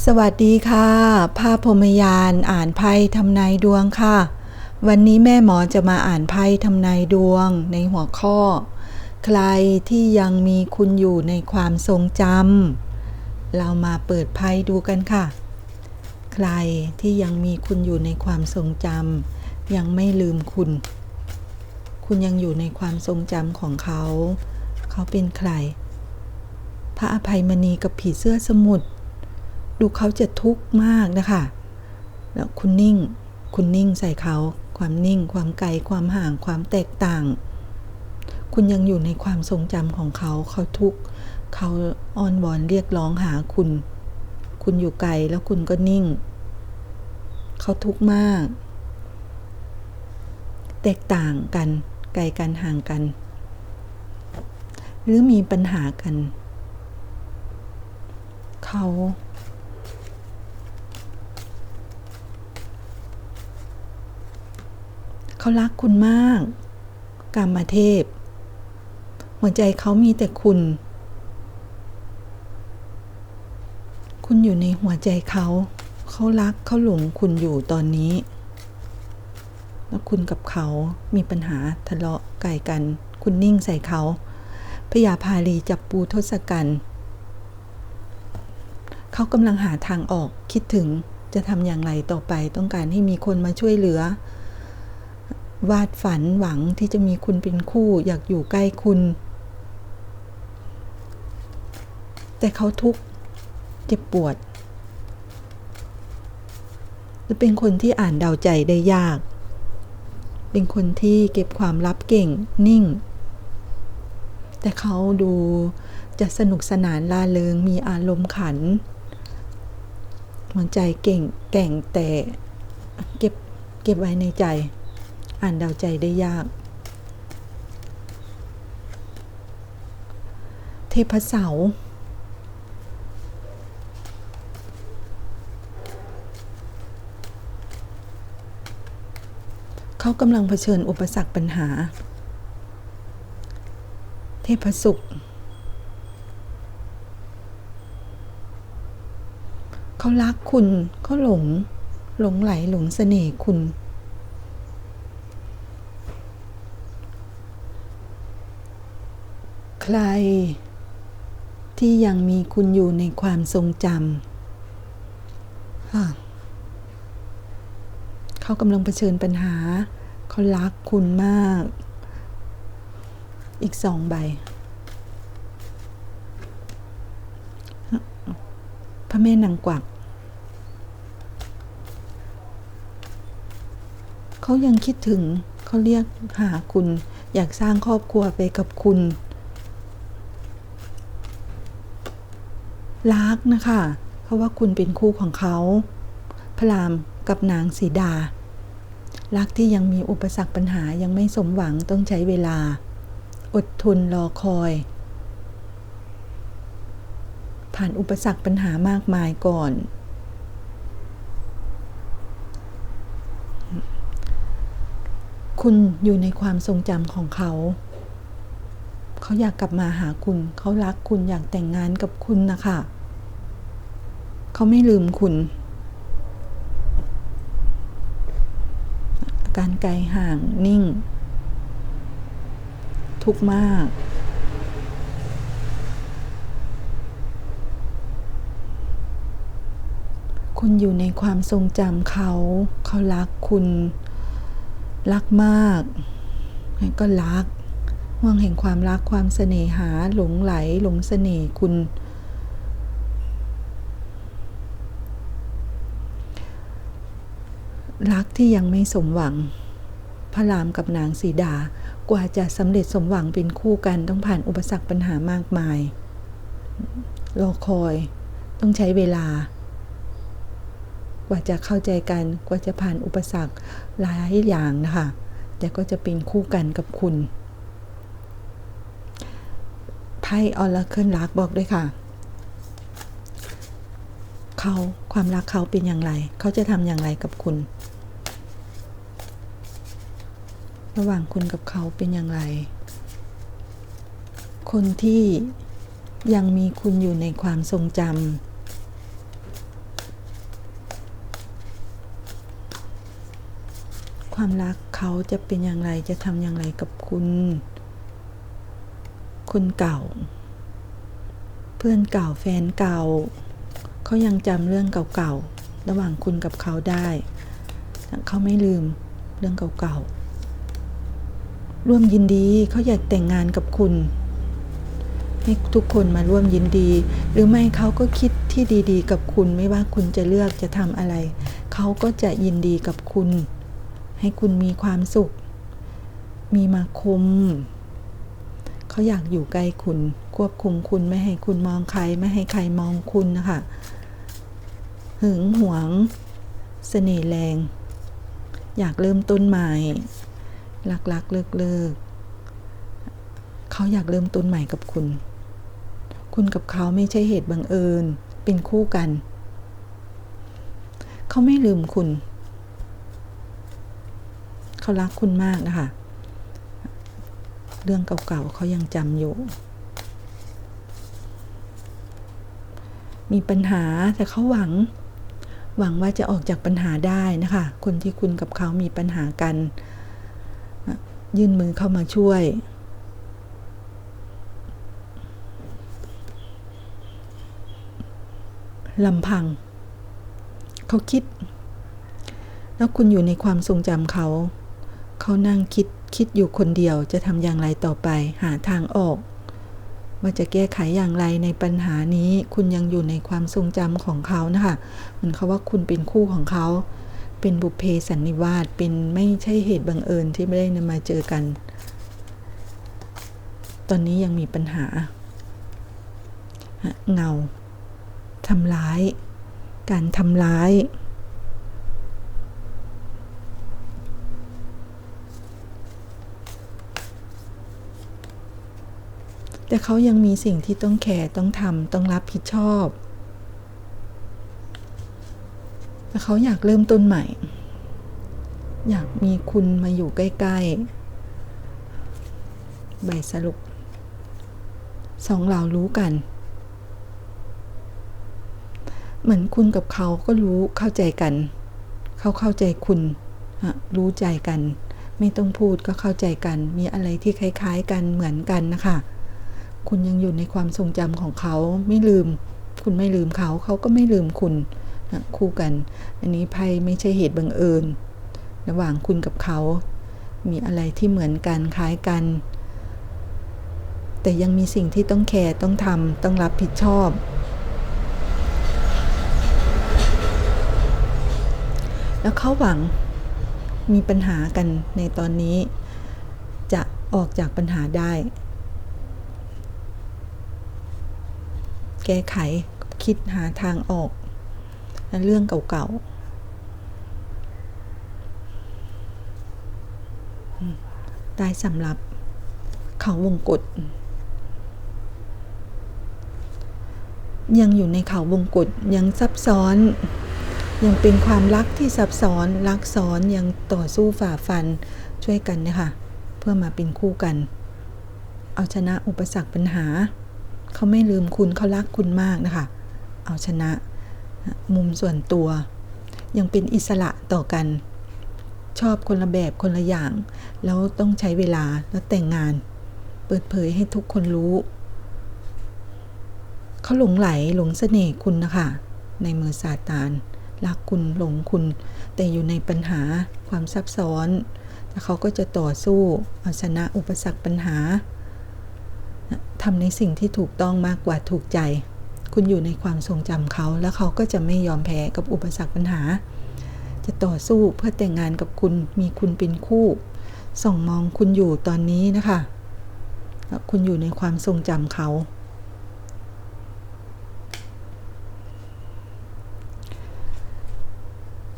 สวัสดีค่ะ ภาพพรมยานอ่านไพ่ทำนายดวงค่ะ วันนี้แม่หมอจะมาอ่านไพ่ทำนายดวงในหัวข้อ ใครที่ยังมีคุณอยู่ในความทรงจำเรามาเปิดไพ่ดูกันค่ะ ใครที่ยังมีคุณอยู่ในความทรงจำยังไม่ลืมคุณ คุณยังอยู่ในความทรงจำของเขา เขาเป็นใคร พระอภัยมณีกับผีเสื้อสมุทร ดูเขาจะทุกข์มากนะคะแล้วคุณนิ่ง คุณนิ่งใส่เขา ความนิ่ง ความไกล ความห่าง ความแตกต่าง คุณยังอยู่ในความทรงจำของเขา เขาทุกข์ เขาอ้อนวอนเรียกร้องหาคุณ คุณอยู่ไกลแล้วคุณก็นิ่ง เขาทุกข์มาก แตกต่างกัน ไกลกันห่างกัน หรือมีปัญหากัน เขา เขารักคุณมาก กามเทพ หัวใจเขามีแต่คุณ คุณอยู่ในหัวใจเขา เขารักเขาหลงคุณอยู่ตอนนี้ แล้วคุณกับเขามีปัญหาทะเลาะไก่กัน คุณนิ่งใส่เขาพยาพาลีจับปูทศกัณฐ์เขากำลังหาทางออกคิดถึงจะทำอย่างไรต่อไปต้องการให้มีคนมาช่วยเหลือ วาดฝันหวังที่จะมีคุณเป็นคู่อยากอยู่ใกล้คุณ แต่เขาทุกข์เจ็บปวดจะเป็นคนที่อ่านเดาใจได้ยาก เป็นคนที่เก็บความลับเก่งนิ่ง แต่เขาดูจะสนุกสนานล่าเริงมีอารมณ์ขันหัวใจเก่งแก่งแต่เก็บเก็บไว้ในใจ อ่านเดาใจได้ยาก เทพเสาเขากำลังเผชิญอุปสรรคปัญหา เทพสุข เขารักคุณเขาหลง หลงไหลหลงเสน่ห์คุณ ใคร ที่ยังมีคุณอยู่ในความทรงจำเขากำลังเผชิญปัญหา เขารักคุณมาก อีกสองใบพระแม่นางกวักเขายังคิดถึงเขาเรียกหาคุณ อยากสร้างครอบครัวไปกับคุณ รักนะคะ เพราะว่าคุณเป็นคู่ของเขา พระรามกับนางสีดา รักที่ยังมีอุปสรรคปัญหายังไม่สมหวังต้องใช้เวลา อดทนรอคอย ผ่านอุปสรรคปัญหามากมายก่อน คุณอยู่ในความทรงจำของเขา เขาอยากกลับมาหาคุณ เขารักคุณอยากแต่งงานกับคุณนะคะเขาไม่ลืมคุณการไกลห่างนิ่ง ทุกมากคุณอยู่ในความทรงจำเขา เขารักคุณ รักมาก ก็รัก ห่วงแห่งความรักความเสน่หาหลงไหลหลงเสน่ห์คุณ รักที่ยังไม่สมหวัง พระรามกับนางสีดากว่าจะสำเร็จสมหวังเป็นคู่กันต้องผ่านอุปสรรคปัญหามากมายรอคอยต้องใช้เวลา กว่าจะเข้าใจกันกว่าจะผ่านอุปสรรคหลายอย่างนะคะ แต่ก็จะเป็นคู่กันกับคุณ พ่ออลเคิลรักบอกด้วยค่ะ เขาความรักเขาเป็นอย่างไร เขาจะทำอย่างไรกับคุณ ระหว่างคุณกับเขาเป็นอย่างไร คนที่ยังมีคุณอยู่ในความทรงจำความรักเขาจะเป็นอย่างไรจะทำอย่างไรกับคุณ คนเก่า เพื่อนเก่าแฟนเก่า เขายังจำเรื่องเก่าๆ ระหว่างคุณกับเขาได้ เขาไม่ลืมเรื่องเก่าๆ ร่วมยินดีเขาอยากแต่งงานกับคุณ ให้ทุกคนมาร่วมยินดี หรือไม่เขาก็คิดที่ดีๆ กับคุณไม่ว่าคุณจะเลือกจะทำอะไร เขาก็จะยินดีกับคุณ ให้คุณมีความสุข มีมาคม เขาอยากอยู่ใกล้คุณ ควบคุมคุณไม่ให้คุณมองใคร ไม่ให้ใครมองคุณนะคะ หึงหวงเสน่ห์แรง อยากเริ่มต้นใหม่ รักรักเลิกเลิกเขาอยากเริ่มต้นใหม่กับคุณ คุณกับเขาไม่ใช่เหตุบังเอิญ เป็นคู่กัน เขาไม่ลืมคุณ เขารักคุณมากนะคะ เรื่องเก่าๆเขายังจำอยู่ มีปัญหาแต่เขาหวัง หวังว่าจะออกจากปัญหาได้นะคะ คนที่คุณกับเขามีปัญหากัน ยื่นมือเข้ามาช่วยลำพัง เขาคิด แล้วคุณอยู่ในความทรงจำเขา เขานั่งคิด คิดอยู่คนเดียวจะทำอย่างไรต่อไปหาทางออก ว่าจะแก้ไขอย่างไรในปัญหานี้คุณยังอยู่ในความทรงจำของเขานะคะเหมือนเขาว่าคุณเป็นคู่ของเขา เป็นบุพเพสันนิวาสเป็นไม่ใช่เหตุบังเอิญที่ไม่ได้นำมาเจอกัน ตอนนี้ยังมีปัญหา เงาทำร้าย การทำร้าย แต่เขายังมีสิ่งที่ต้องแคร์ต้องทำต้องรับผิดชอบแต่เขาอยากเริ่มต้นใหม่ อยากมีคุณมาอยู่ใกล้ๆ ใบสรุป สองเรารู้กัน เหมือนคุณกับเขาก็รู้เข้าใจกัน เขาเข้าใจคุณ รู้ใจกัน ไม่ต้องพูดก็เข้าใจกัน มีอะไรที่คล้าย ๆ กันเหมือนกันนะคะ คุณยังอยู่ในความทรงจำของเขาไม่ลืม คุณไม่ลืมเขาเขาก็ไม่ลืมคุณคู่กัน อันนี้ไพ่ไม่ใช่เหตุบังเอิญ ระหว่างคุณกับเขา มีอะไรที่เหมือนกันคล้ายกัน แต่ยังมีสิ่งที่ต้องแคร์ต้องทำต้องรับผิดชอบแล้วเขาหวังมีปัญหากันในตอนนี้ จะออกจากปัญหาได้ แก้ไขคิดหาทางออกเรื่องเก่าๆได้สำหรับเขาวงกฏยังอยู่ในเขาวงกฏยังซับซ้อน ยังเป็นความรักที่ซับซ้อนรักซ้อนยังต่อสู้ฝ่าฟันช่วยกันนะคะเพื่อมาเป็นคู่กัน เอาชนะอุปสรรคปัญหา เขาไม่ลืมคุณเขารักคุณมากนะคะ เอาชนะ มุมส่วนตัว ยังเป็นอิสระต่อกัน ชอบคนละแบบคนละอย่าง แล้วต้องใช้เวลาแล้วแต่งงาน เปิดเผยให้ทุกคนรู้เขาหลงไหลหลงเสน่ห์คุณนะคะ ในมือซาตานรักคุณหลงคุณ แต่อยู่ในปัญหาความซับซ้อนแต่เขาก็จะต่อสู้เอาชนะอุปสรรคปัญหา ทำในสิ่งที่ถูกต้องมากกว่าถูกใจ คุณอยู่ในความทรงจำเขา แล้วเขาก็จะไม่ยอมแพ้กับอุปสรรคปัญหา จะต่อสู้เพื่อแต่งงานกับคุณมีคุณเป็นคู่ส่องมองคุณอยู่ตอนนี้นะคะคุณอยู่ในความทรงจำเขา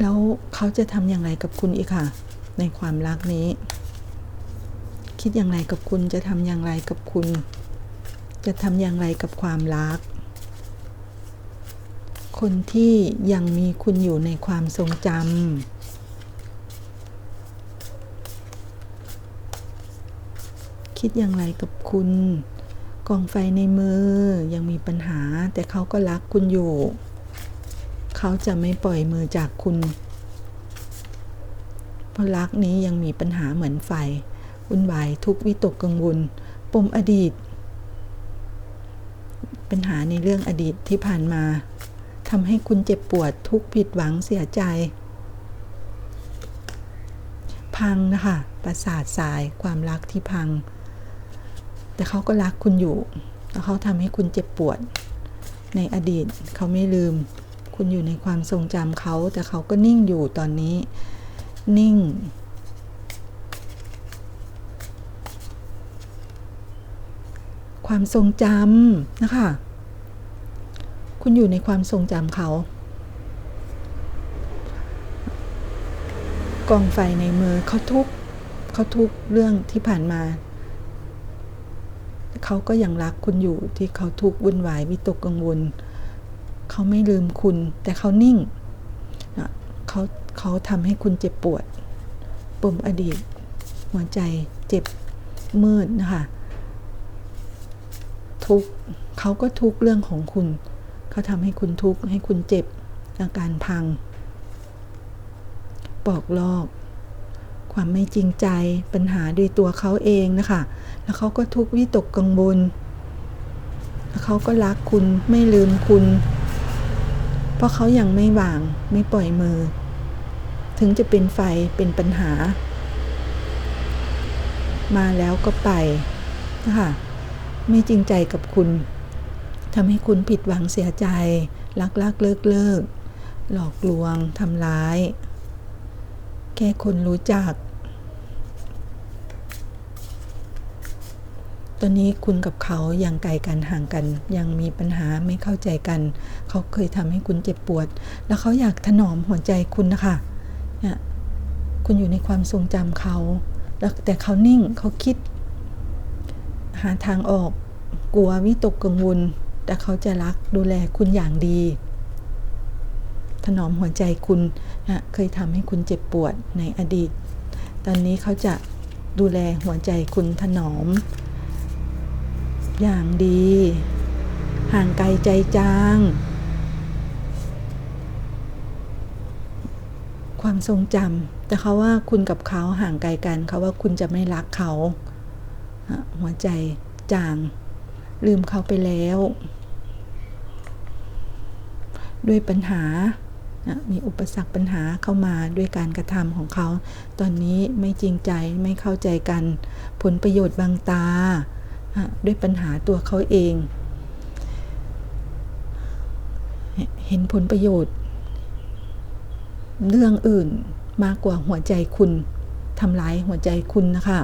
แล้วเขาจะทำอย่างไรกับคุณอีกค่ะ ในความรักนี้ คิดอย่างไรกับคุณจะทำอย่างไรกับคุณ จะทำอย่างไรกับความรัก คนที่ยังมีคุณอยู่ในความทรงจำคิดอย่างไรกับคุณ กองไฟในมือยังมีปัญหา แต่เขาก็รักคุณอยู่ เขาจะไม่ปล่อยมือจากคุณเพราะรักนี้ยังมีปัญหาเหมือนไฟวุ่นวายทุกวิตกกังวลปมอดีต ปัญหาในเรื่องอดีตที่ผ่านมาทำให้คุณเจ็บปวดทุกข์ผิดหวังเสียใจ พังนะคะประสาทสายความรักที่พัง แต่เขาก็รักคุณอยู่ แล้วเขาทำให้คุณเจ็บปวด ในอดีตเขาไม่ลืม คุณอยู่ในความทรงจำเขา แต่เขาก็นิ่งอยู่ตอนนี้ นิ่ง ความทรงจำนะคะ คุณอยู่ในความทรงจำเขา กองไฟในมือเขาทุกเขาทุกเรื่องที่ผ่านมา เขาก็ยังรักคุณอยู่ที่เขาทุกวุ่นวายวิตกกังวล เขาไม่ลืมคุณ แต่เขานิ่งนะเขาเขาทำให้คุณเจ็บปวดปมอดีต หัวใจเจ็บมืดนะคะ ทุกข์เขาก็ทุกข์เรื่องของคุณ เขาทำให้คุณทุกข์ให้คุณเจ็บอาการพัง ปอกลอก ความไม่จริงใจปัญหาด้วยตัวเขาเองนะคะ แล้วเขาก็ทุกข์วิตกกังวลแล้วเขาก็รักคุณไม่ลืมคุณ เพราะเขายังไม่วางไม่ปล่อยมือ ถึงจะเป็นไฟเป็นปัญหา มาแล้วก็ไปนะคะ ไม่จริงใจกับคุณทำให้คุณผิดหวังเสียใจ ลักลักเลิกเลิก หลอกลวงทำร้าย แค่คนรู้จัก ตอนนี้คุณกับเขายังไกลกันห่างกัน ยังมีปัญหาไม่เข้าใจกัน เขาเคยทำให้คุณเจ็บปวด แล้วเขาอยากถนอมหัวใจคุณนะคะเนี่ยคุณอยู่ในความทรงจำเขาแล้วแต่เขานิ่งเขาคิด หาทางออก กลัววิตกกังวล แต่เขาจะรักดูแลคุณอย่างดี ถนอมหัวใจคุณนะเคยทำให้คุณเจ็บปวดในอดีต ตอนนี้เขาจะดูแลหัวใจคุณถนอม อย่างดี ห่างไกลใจจางความทรงจำแต่เขาว่าคุณกับเขาห่างไกลกันเขาว่าคุณจะไม่รักเขา หัวใจจาง ลืมเขาไปแล้ว ด้วยปัญหานะมีอุปสรรคปัญหาเข้ามาด้วยการกระทำของเขา ตอนนี้ไม่จริงใจไม่เข้าใจกัน ผลประโยชน์บางตา ด้วยปัญหาตัวเขาเอง เห็นผลประโยชน์ เรื่องอื่นมากกว่าหัวใจคุณทำร้ายหัวใจคุณนะคะ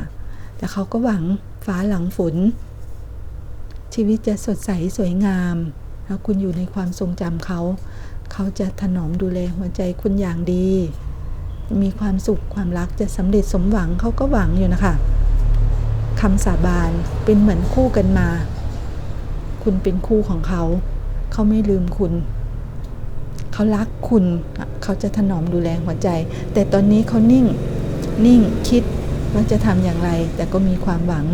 แต่เขาก็หวัง ฟ้าหลังฝน ชีวิตจะสดใสสวยงาม แล้วคุณอยู่ในความทรงจำเขา เขาจะถนอมดูแลหัวใจคุณอย่างดี มีความสุขความรักจะสำเร็จสมหวังเขาก็หวังอยู่นะคะคำสาบานเป็นเหมือนคู่กันมา คุณเป็นคู่ของเขา เขาไม่ลืมคุณ เขารักคุณ เขาจะถนอมดูแลหัวใจ แต่ตอนนี้เขานิ่ง นิ่งคิดว่าจะทำอย่างไร แต่ก็มีความหวัง